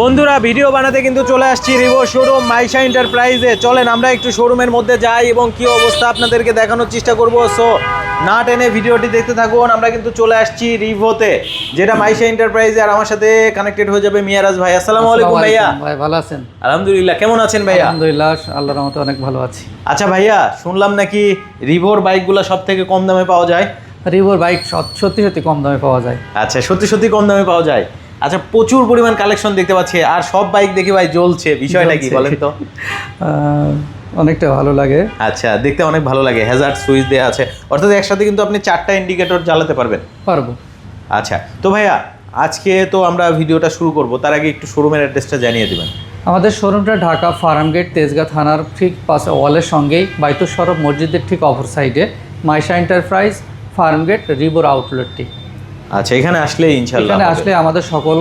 বন্ধুরা ভিডিও বানাতে কিন্তু চলে আসছি রিভো শোরুম মাইশা এন্টারপ্রাইজে। চলেন আমরা একটু শোরুমের মধ্যে যাই এবং কি অবস্থা আপনাদেরকে দেখানোর চেষ্টা করব। সো না টেনে ভিডিওটি দেখতে থাকুন আমরা কিন্তু চলে আসছি রিভোতে যেটা মাইশা এন্টারপ্রাইজে। আর আমার সাথে কানেক্টেড হয়ে যাবে মিয়ারাজ ভাই। আসসালামু আলাইকুম ভাইয়া। ভাই ভালো আছেন? আলহামদুলিল্লাহ কেমন আছেন ভাইয়া? আলহামদুলিল্লাহ আল্লাহর রহমতে অনেক ভালো আছি। আচ্ছা ভাইয়া শুনলাম নাকি রিভোর বাইকগুলো সব থেকে কম দামে পাওয়া যায়? রিভোর বাইক সত্যি সত্যি কম দামে পাওয়া যায়। আচ্ছা সত্যি সত্যি কম দামে পাওয়া যায়। আচ্ছা প্রচুর পরিমাণ কালেকশন দেখতে পাচ্ছি আর সব বাইক দেখি ভাই জ্বলছে বিষয়টা কি। বলেন তো? অনেকটা ভালো লাগে। আচ্ছা দেখতে অনেক ভালো লাগে হ্যাজার্ড সুইচ দেওয়া আছে। অর্থাৎ একসাথে কিন্তু আপনি চারটা ইন্ডিকেটর জ্বালাতে পারবেন। পারব। আচ্ছা তো ভাইয়া আজকে তো আমরা ভিডিওটা শুরু করব তার আগে একটু শোরুমের অ্যাড্রেসটা জানিয়ে দেবেন। আমাদের শোরুমটা ঢাকা ফার্মগেট তেজগাঁ থানার ঠিক পাশে ওয়ালের সঙ্গেই বাইতুর সরব মসজিদের ঠিক অপর সাইডে মাইশা এন্টারপ্রাইজ ফার্মগেট রিভোর আউটলেটটি আচ্ছা এখানে আসলে ইনশাল্লাহ এখানে আসলে আমাদের সকল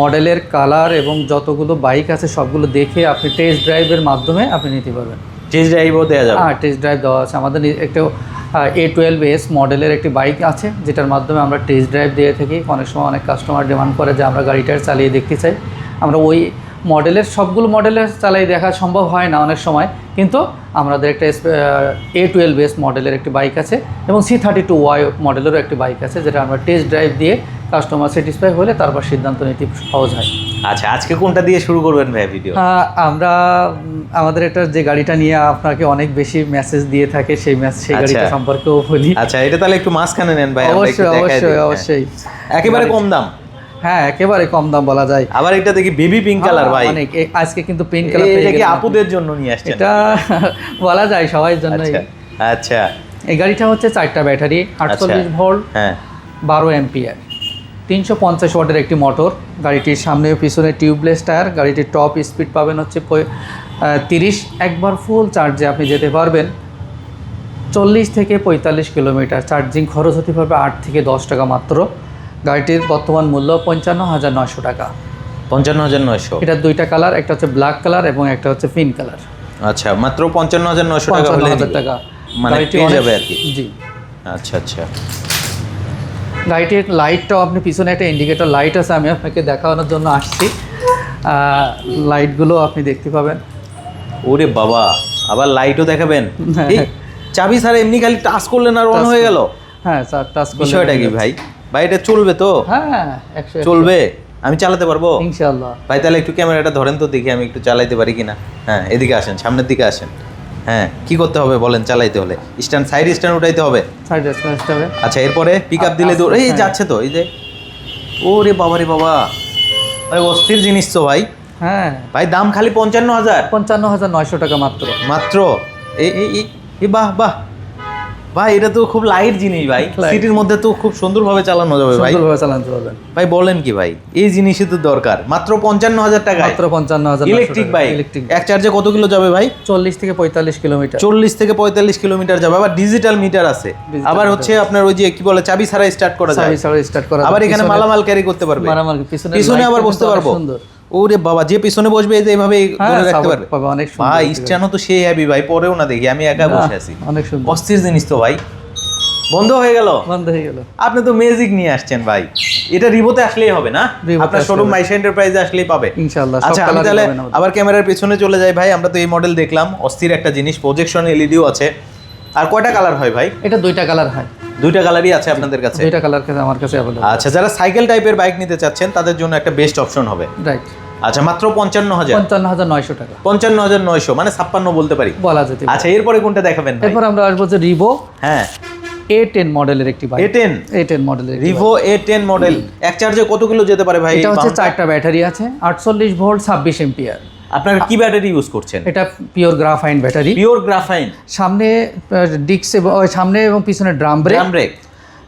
মডেলের কালার এবং যতগুলো বাইক আছে সবগুলো দেখে আপনি টেস্ট ড্রাইভের মাধ্যমে আপনি নিতে পারবেন। টেস্ট ড্রাইভও দেওয়া যাবে। হ্যাঁ টেস্ট ড্রাইভ দেওয়া আছে। আমাদের একটু এ টুয়েলভ এস মডেলের একটি বাইক আছে যেটার মাধ্যমে আমরা টেস্ট ড্রাইভ দিয়ে থাকি। অনেক সময় অনেক কাস্টমার ডিমান্ড করে যে আমরা গাড়িটা চালিয়ে দেখতে চাই। আমরা ওই মডেলের সবগুলো মডেলের চালাই দেখা সম্ভব হয় না অনেক সময় কিন্তু আমাদের একটা এ টুয়েলভ এস মডেলের একটি বাইক আছে এবং সি থার্টি টু ওয়াই মডেলেরও একটি বাইক আছে যেটা আমরা টেস্ট ড্রাইভ দিয়ে কাস্টমার স্যাটিসফাই হলে তারপর সিদ্ধান্ত নিতে সহজ হয়। আচ্ছা আজকে কোনটা দিয়ে শুরু করবেন ভাই ভিডিও আমরা আমাদের একটা যে গাড়িটা নিয়ে আপনাকে অনেক বেশি মেসেজ দিয়ে থাকে সেই ম্যাচ সেই আচ্ছা। গাড়িটা সম্পর্কেও বলি। আচ্ছা এটা তাহলে একটু মাঝখানে নেন ভাই অবশ্যই অবশ্যই। অবশ্যই। একেবারে কম দাম। হ্যাঁ একেবারে কম দাম বলা যায়। আবার এটা দেখি বেবি পিঙ্ক কালার ভাই। অনেক আজকে কিন্তু পিঙ্ক কালার এটা কি আপুদের জন্য নিয়ে আসছেন। এটা বলা যায় সবাই জন্য আচ্ছা আচ্ছা। এই গাড়িটা হচ্ছে চারটা ব্যাটারি আটচল্লিশ ভোল্ট হ্যাঁ। বারো এম্পিয়ার তিনশো পঞ্চাশ ওয়াটের একটি মোটর গাড়িটির সামনে পিছনে টিউবলেস টায়ার গাড়িটির টপ স্পিড পাবেন হচ্ছে তিরিশ। একবার ফুল চার্জে আপনি যেতে পারবেন। চল্লিশ থেকে পঁয়তাল্লিশ কিলোমিটার চার্জিং খরচ হতে পারবে আট থেকে দশ টাকা মাত্র। গাড়িটির বর্তমান মূল্য পঞ্চান্ন হাজার নয়শো টাকা। পঞ্চান্ন হাজার নয়শো? এটার দুইটা কালার একটা হচ্ছে ব্ল্যাক কালার এবং একটা হচ্ছে পিঙ্ক কালার। আচ্ছা মাত্র পঞ্চান্ন হাজার নয়শো টাকা হলে টাকা। মানে পেয়ে যাবে আর কি? জি। আচ্ছা আচ্ছা। গাড়িটির লাইটটাও আপনি পিছনে একটা ইন্ডিকেটর লাইট আছে আমি আপনাকে দেখানোর জন্য আসছি। লাইটগুলো আপনি দেখতে পাবেন। ওরে বাবা আবার লাইটও দেখাবেন? হ্যাঁ। চাবি ছাড়া এমনি খালি টাচ করলেন আর অন হয়ে গেল? হ্যাঁ স্যার টাচ বিষয়টা কি ভাই? ভাই এটা চলবে তো? হ্যাঁ চলবে? আমি চালাতে পারব? ইনশাল্লাহ ভাই তাহলে একটু ক্যামেরাটা ধরেন তো দেখি আমি একটু চালাইতে পারি কিনা। হ্যাঁ এদিকে আসেন সামনের দিকে আসেন। হ্যাঁ কি করতে হবে বলেন চালাইতে হলে? স্ট্যান্ড সাইড স্ট্যান্ড উঠাইতে হবে? সাইড আসতে হবে। আচ্ছা এরপরে পিক আপ দিলে দৌড় এই হ্যাঁ। যাচ্ছে তো এই যে। ওরে বাবা রে বাবা। ভাই অস্থির জিনিস তো ভাই। হ্যাঁ। ভাই দাম খালি পঞ্চান্ন হাজার। পঞ্চান্ন হাজার নয়শো টাকা মাত্র। মাত্র? এই বাহ বাহ। ভাই এটা তো খুব লাইট জিনিস ভাই। সিটির মধ্যে তো খুব সুন্দরভাবে চালানো যাবে ভাই। সুন্দরভাবে চালাতে পারবেন ভাই বলেন কি ভাই এই জিনিসই তো দরকার। মাত্র পঞ্চান্ন হাজার টাকায়। মাত্র পঞ্চান্ন হাজার ইলেকট্রিক বাইক ইলেকট্রিক এক চার্জে কত কিলো যাবে ভাই? চল্লিশ থেকে পঁয়তাল্লিশ কিলোমিটার। চল্লিশ থেকে পঁয়তাল্লিশ কিলোমিটার যাবে। আবার ডিজিটাল মিটার আছে। আবার হচ্ছে আপনার ওই যে কি বলে চাবি ছাড়া স্টার্ট করা যায়। সার্ভিস স্টার্ট করা আবার এখানে মালামাল ক্যারি করতে পারবে। মারামার পিছনে পিছনে আবার বসতে পারব। সুন্দর। ওরে বাবা যে পিছনে বসবে এই যে এইভাবে ধরে রাখতে পারবে। অনেক ভাই স্ট্যান্ডও তো সেই হ্যাবি ভাই পরেও না দেখি আমি একা বসে আছি। অনেক সুন্দর। অস্থির জিনিস তো ভাই। বন্ধ হয়ে গেল? বন্ধ হয়ে গেল। আপনি তো ম্যাজিক নিয়ে আসছেন ভাই। এটা রিবোতে আসলেই হবে না? আপনার শোরুম মাইশা এন্টারপ্রাইজে আসলেই পাবে। ইনশাআল্লাহ আচ্ছা আমি তাহলে আবার ক্যামেরার পেছনে চলে যাই ভাই আমরা তো এই মডেল দেখলাম অস্থির একটা জিনিস প্রজেকশন এলইডিও আছে। আর কয়টা কালার হয় ভাই? এটা দুইটা কালার হয়। দুইটা কালারই আছে আপনাদের কাছে? দুইটা কালার কাছে আমার কাছে অ্যাভেলেবল আচ্ছা যারা সাইকেল টাইপের বাইক নিতে চাচ্ছেন তাদের জন্য একটা বেস্ট অপশন হবে। রাইট আচ্ছা মাত্র পঞ্চান্ন হাজার পঞ্চান্ন হাজার নয়শো টাকা। পঞ্চান্ন হাজার নয়শো মানে ছাপ্পান্ন বলতে পারি। বলা যেতে পারে। আচ্ছা এরপরে কোনটা দেখাবেন ভাই? এরপর আমরা আসব যে রিভো হ্যাঁ। এ টেন মডেলের একটি bike A ten A ten মডেলের রিভো এ টেন মডেল এক চার্জে কত কিলো যেতে পারে ভাই? এটা হচ্ছে চারটা ব্যাটারি আছে আটচল্লিশ ভোল্ট ছাব্বিশ এম্পিয়ার। আপনারা কি ব্যাটারি ইউজ করছেন? এটা pure graphene battery pure graphene সামনে ডিক্স সামনে এবং পিছনে ড্রাম ব্রেক ড্রাম ব্রেক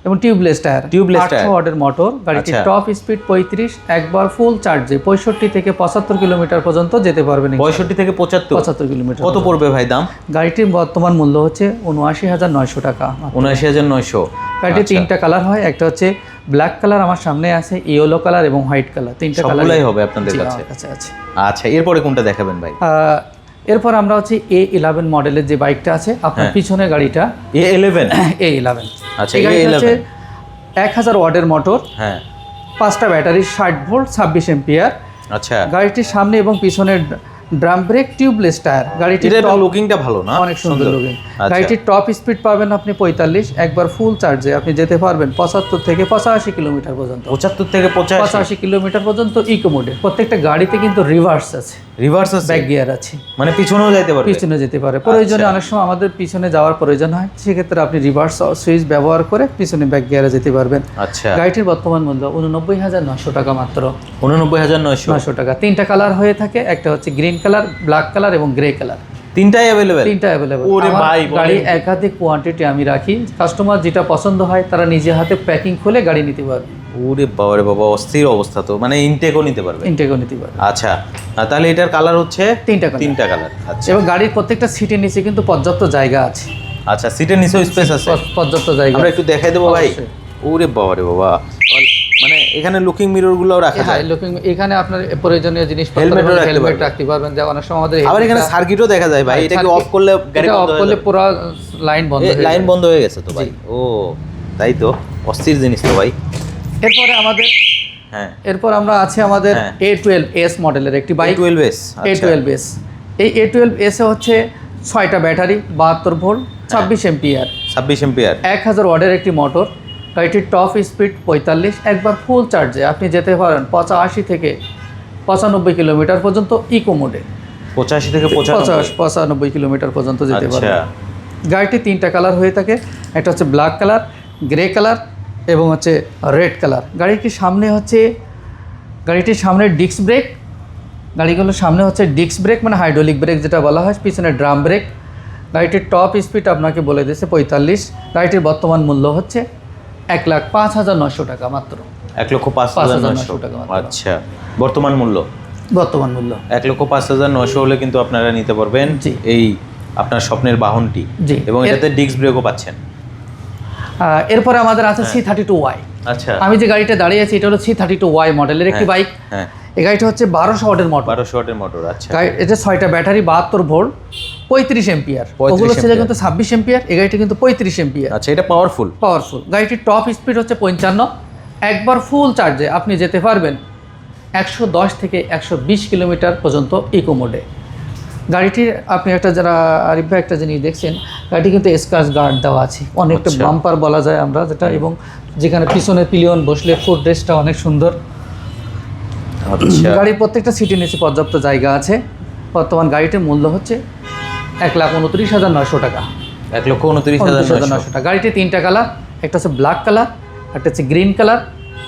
এবং টিউবলেস টায়ার Tubeless tyre। ওয়াটের মোটর গাড়িটির আচ্ছা। টপ স্পিড পঁয়ত্রিশ একবার ফুল চার্জে পঁয়ষট্টি থেকে পঁচাত্তর কিলোমিটার পর্যন্ত যেতে পারবেন পঁয়ষট্টি থেকে পঁচাত্তর। পঁচাত্তর কিলোমিটার কত পড়বে ভাই দাম? গাড়িটির বর্তমান মূল্য হচ্ছে উনআশি হাজার নয়শো টাকা। উনআশি হাজার নয়শো। গাড়িটির তিনটা কালার হয়। একটা হচ্ছে ব্ল্যাক কালার আমার সামনে আছে ইয়েলো কালার এবং হোয়াইট কালার তিনটা কালারই হবে আপনাদের কাছে? আছে। আচ্ছা এরপরে কোনটা দেখাবেন ভাই? এরপর আমরা হচ্ছে এ ইলেভেন মডেলের যে বাইকটা আছে আপনার হ্যাঁ। পিছনে গাড়িটা। এ ইলেভেন এ ইলেভেন আচ্ছা, হচ্ছে এক হাজার ওয়াটের মোটর হ্যাঁ। পাঁচটা ব্যাটারি ষাট ভোল্ট ছাব্বিশ এম্পিয়ার। আচ্ছা। গাড়িটির সামনে এবং পিছনের ড্রাম ব্রেক টিউবলেস টায়ার গাড়িটির লুকিংটা ভালো না? অনেক সুন্দর লুকিং আচ্ছা। গাড়িটির টপ স্পিড পাবেন আপনি পঁয়তাল্লিশ একবার ফুল চার্জে আপনি যেতে পারবেন পঁচাত্তর থেকে পঁচাশি কিলোমিটার পর্যন্ত। পঁচাত্তর থেকে পঁচাশি। কিলোমিটার পর্যন্ত ইকো মোডে প্রত্যেকটা গাড়িতে কিন্তু রিভার্স আছে। রিভার্স আছে। ব্যাক গিয়ার আছে। মানে পিছনেও যাইতে পারবে। পিছনে যেতে পারে। প্রয়োজনে আচ্ছা। অনেক সময় আমাদের পিছনে যাওয়ার প্রয়োজন হয়। সেক্ষেত্রে আপনি রিভার্স সুইচ ব্যবহার করে পিছনে ব্যাক গিয়ারে যেতে পারবেন। আচ্ছা। গাড়িটির বর্তমান মূল্য উননব্বই হাজার নশো টাকা মাত্র। উননব্বই হাজার নয়শো। নশো টাকা। তিনটা কালার হয়ে থাকে। একটা হচ্ছে গ্রিন কালার ব্ল্যাক কালার এবং গ্রে কালার তিনটাই অ্যাভেলেবেল তিনটা অ্যাভেলেবল ওরে ভাই, গাড়ি একাধিক কোয়ান্টিটি আমি রাখি। কাস্টমার যেটা পছন্দ হয় তারা নিজে হাতে প্যাকিং খুলে গাড়ি নিতে পারবে। ওরে বাবা রে বাবা অস্থির অবস্থা তো। মানে ইনটেকও নিতে পারবে। ইনটেকও নিতে পারবে। আচ্ছা তাহলে এটার কালার হচ্ছে? তিনটা তিনটা কালার আচ্ছা। এবং গাড়ির প্রত্যেকটা সিটের নিচে কিন্তু পর্যাপ্ত জায়গা আছে। আচ্ছা সিটের নিচেও স্পেস আছে? পর্যাপ্ত জায়গা আমরা একটু দেখাই দেবো ভাই। ওরে বাবারে বাবা। মানে এখানে লুকিং মিরর গুলোও রাখা হ্যাঁ যায়। লুকিং এখানে আপনার প্রয়োজনীয় জিনিস হেলমেট। রাখতে পারবেন। যে অনেক সময় আমাদের আবার এখানে সার্কিটও দেখা যায় ভাই। হ্যাঁ, এটা কি অফ করলে গাড়ি অফ করলে পুরো? লাইন বন্ধ লাইন বন্ধ হয়ে গেছে তো ভাই। ও তাই তো? অস্থির জিনিস তো ভাই। এরপরে আমাদের হ্যাঁ। এরপর আমরা আছে আমাদের হ্যাঁ। এ টুয়েলভ এস মডেলের একটি bike twelve S A twelve S এই এ টুয়েলভ এসে হচ্ছে ছয়টা ব্যাটারি বাহাত্তর ভোল্ট ছাব্বিশ এমপিআর ছাব্বিশ এম্পিয়ার। এক হাজার ওয়ার্ডের একটি মোটর গাড়িটির টপ স্পিড পঁয়তাল্লিশ একবার ফুল চার্জে আপনি যেতে পারেন পঁচাশি থেকে পঁচানব্বই কিলোমিটার পর্যন্ত ইকো মোডে পঁচাশি থেকে পঁচাশি পঁচানব্বই কিলোমিটার পর্যন্ত যেতে আচ্ছা। পারবেন। গাড়িটি তিনটা কালার হয়ে থাকে। একটা হচ্ছে ব্ল্যাক কালার গ্রে কালার এবং হচ্ছে রেড কালার। গাড়িটির সামনে হচ্ছে গাড়িটির সামনে ডিস্ক ব্রেক। গাড়িগুলোর সামনে হচ্ছে ডিস্ক ব্রেক মানে হাইড্রোলিক ব্রেক যেটা বলা হয় পিছনে ড্রাম ব্রেক। গাড়িটির টপ স্পিড আপনাকে বলে দিয়েছে পঁয়তাল্লিশ। গাড়িটির বর্তমান মূল্য হচ্ছে এক লাখ পাঁচ হাজার নশো টাকা মাত্র। এক লক্ষ পাঁচ পাঁচ হাজার নয়শো। টাকা আচ্ছা বর্তমান মূল্য? বর্তমান মূল্য। এক লক্ষ পাঁচ হাজার নশো হলে কিন্তু আপনারা নিতে পারবেন। এই আপনার স্বপ্নের বাহনটি। জি। এবং এটাতে ডিস্ক ব্রেকও পাচ্ছেন। এরপরে আমাদের আছে সি থার্টি টু ওয়াই আচ্ছা। আমি যে গাড়িটা দাঁড়িয়ে আছি এটা হলো সি থার্টি টু ওয়াই মডেলের একটি বাইক হ্যাঁ। এই গাড়িটা হচ্ছে বারোশো ওয়াটের মোটর বারোশো ওয়াটের মোটর আচ্ছা। এটা ছয়টা ব্যাটারি বাহাত্তর ভোল্ট পঁয়ত্রিশ এম্পিয়ার। 35 ওগুলো ছিল কিন্তু ছাব্বিশ এম্পিয়ার এই গাড়িটা কিন্তু পঁয়ত্রিশ এম্পিয়ার। আচ্ছা এটা পাওয়ারফুল পাওয়ারফুল গাড়িটির টপ স্পিড হচ্ছে পঞ্চান্ন। একবার ফুল চার্জে আপনি যেতে পারবেন একশো দশ থেকে একশো বিশ কিলোমিটার পর্যন্ত ইকো মোডে গাড়িটির আপনি একটা যারা আরিফ ভাই একটা জিনিস দেখছেন গাড়িটি কিন্তু স্কাচ গার্ড দেওয়া আছে। অনেকটা আচ্ছা। বাম্পার বলা যায় আমরা যেটা এবং যেখানে পিছনে পিলিয়ন বসলে ফুড ড্রেসটা অনেক সুন্দর। আচ্ছা। গাড়ির প্রত্যেকটা সিটের নিচে পর্যাপ্ত জায়গা আছে। বর্তমান গাড়িটির মূল্য হচ্ছে এক লাখ উনত্রিশ হাজার নশো টাকা। এক লক্ষ উনত্রিশ হাজার নয়শো। টাকা। গাড়িটি তিনটা কালার একটা হচ্ছে ব্ল্যাক কালার একটা হচ্ছে গ্রিন কালার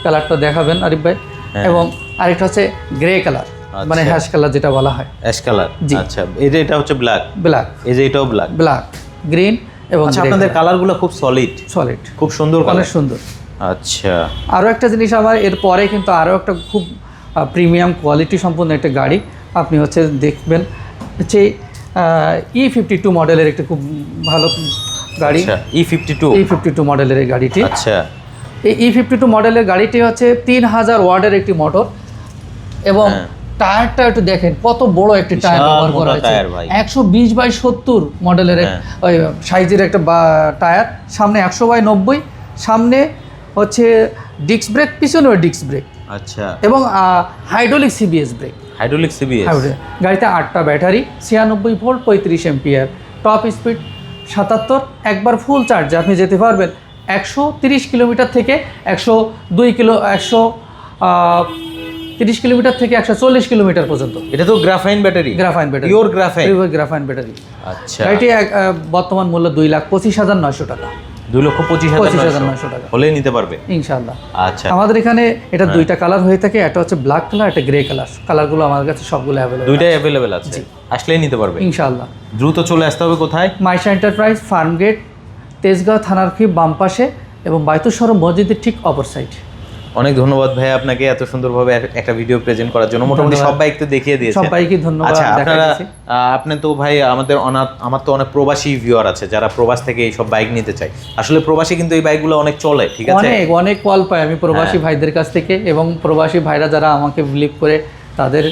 কালারটা দেখাবেন আরিফ ভাই। হ্যাঁ। এবং আরেকটা হচ্ছে গ্রে কালার মানে আচ্ছা। হ্যাশ কালার যেটা বলা হয়। Ash colour. আচ্ছা এই যে এটা হচ্ছে ব্ল্যাক ব্ল্যাক এই যে এটাও ব্ল্যাক ব্ল্যাক গ্রিন এবং আচ্ছা আপনাদের কালারগুলো খুব সলিড সলিড খুব সুন্দর অনেক সুন্দর। আচ্ছা। আরও একটা জিনিস আমার এরপরে কিন্তু আরও একটা খুব প্রিমিয়াম কোয়ালিটি সম্পূর্ণ একটা গাড়ি। আপনি হচ্ছে দেখবেন হচ্ছে ই ফিফটি টু মডেলের একটি খুব ভালো গাড়ি। E fifty two E fifty two মডেলের এই গাড়িটি। আচ্ছা। এই ই ফিফটি টু মডেলের গাড়িটি হচ্ছে তিন হাজার ওয়ার্ডের একটি মোটর এবং হ্যাঁ। টায়ারটা একটু দেখেন কত বড় একটি টায়ার ব্যবহার করা হয়েছে। একশো বিশ বাই সত্তর মডেলের হ্যাঁ। ওই সাইজের একটা বা- টায়ার সামনে একশো বাই নব্বই সামনে হচ্ছে ডিস্ক ব্রেক পিছনেও ডিস্ক ব্রেক। আচ্ছা। এবং hydraulic CBS brake. Hydraulic CBS গাড়িতে আটটা ব্যাটারি ছিয়ানব্বই ভোল্ট পঁয়ত্রিশ এম্পিয়ার। টপ স্পিড সাতাত্তর একবার ফুল চার্জে আপনি যেতে পারবেন একশো তিরিশ কিলোমিটার থেকে একশো দুই কিলো একশো তিরিশ কিলোমিটার থেকে একশো চল্লিশ কিলোমিটার পর্যন্ত। এটা তো graphene battery. Graphene battery. Pure graphene. Graphene battery. আচ্ছা। আহ, বর্তমান মূল্য দুই লাখ পঁচিশ হাজার নয়শো টাকা। দুই লক্ষ পঁচিশ পঁচিশ হাজার নয়শো। টাকা। হলেই নিতে পারবে। ইনশাল্লাহ আচ্ছা। আমাদের এখানে এটা হ্যাঁ। দুইটা কালার হয়ে থাকে একটা হচ্ছে ব্ল্যাক কালার একটা গ্রে কালার কালারগুলো আমার কাছে সবগুলো অ্যাভেলেবল দুইটাই অ্যাভেলেবেল আছে। আসলেই নিতে পারবে। ইনশাল্লাহ দ্রুত চলে আসতে হবে কোথায়? মাইশা এন্টারপ্রাইজ ফার্মগেট তেজগাঁও থানার কি বাম পাশে এবং বাইতুসর মসজিদের ঠিক অপর সাইড অনেক ধন্যবাদ ভাই আপনাকে এত সুন্দরভাবে এক- একটা ভিডিও প্রেজেন্ট করার জন্য। মোটামুটি সব বাইক তো দেখিয়ে দিয়েছেন সবাইকে ধন্যবাদ আচ্ছা আপনারা আপনি তো ভাই আমাদের অনাথ আমার তো অনেক প্রবাসী ভিউয়ার আছে যারা প্রবাস থেকে এই সব বাইক নিতে চায়। আসলে প্রবাসী কিন্তু এই বাইকগুলো অনেক চলে ঠিক আছে? অনেক অনেক কল পাই আমি প্রবাসী হ্যাঁ। ভাইদের কাছ থেকে এবং প্রবাসী ভাইরা যারা আমাকে বিলিভ করে তাদের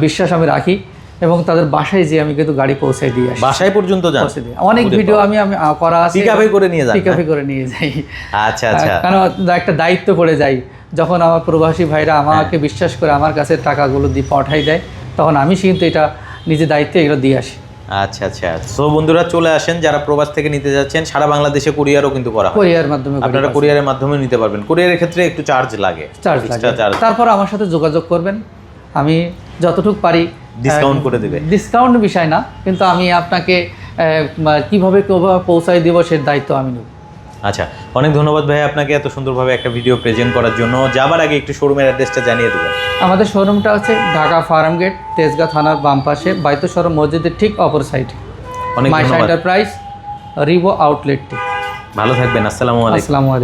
বিশ্বাস আমি রাখি। এবং তাদের বাসায় যে আমি কিন্তু গাড়ি পৌঁছে দিয়ে বাসায় পর্যন্ত যান? দিই। অনেক ভিডিও আমি আমি করা আছে। পিকআপে করে নিয়ে যাই পিকআপে করে নিয়ে যাই। আচ্ছা আচ্ছা। কারণ একটা দায়িত্ব পড়ে যাই যখন আমার প্রবাসী ভাইরা আমাকে বিশ্বাস করে আমার কাছে টাকাগুলো দিয়ে পাঠাই দেয় তখন আমি কিন্তু এটা নিজে দায়িত্বে এগুলো দিয়ে আসি। আচ্ছা আচ্ছা। সো বন্ধুরা চলে আসেন। যারা প্রবাস থেকে নিতে যাচ্ছেন সারা বাংলাদেশে কুরিয়ারও কিন্তু করা হয়। কোরিয়ার মাধ্যমে আপনারা কুরিয়ারের মাধ্যমে নিতে পারবেন। কুরিয়ারের ক্ষেত্রে একটু চার্জ লাগে। চার্জ তারপর আমার সাথে যোগাযোগ করবেন। আমি যতটুকু পারি ডিসকাউন্ট করে দেবে। ডিসকাউন্ট বিষয় না কিন্তু আমি আপনাকে কীভাবে পৌঁছায় দিব সে দায়িত্ব আমি নেব। আচ্ছা অনেক ধন্যবাদ ভাই আপনাকে এত সুন্দরভাবে একটা ভিডিও প্রেজেন্ট করার জন্য। যাবার আগে একটু শোরুমের অ্যাড্রেসটা জানিয়ে দেবেন। আমাদের শোরুমটা হচ্ছে ঢাকা ফার্ম গেট তেজগাঁ থানার বাম পাশে বাইতো সরম মসজিদের ঠিক অপর সাইডে অনেক এন্টারপ্রাইজ রিভো আউটলেটটি ভালো থাকবেন আসসালামু আলাইকুম। আসসালামু আলাইকুম।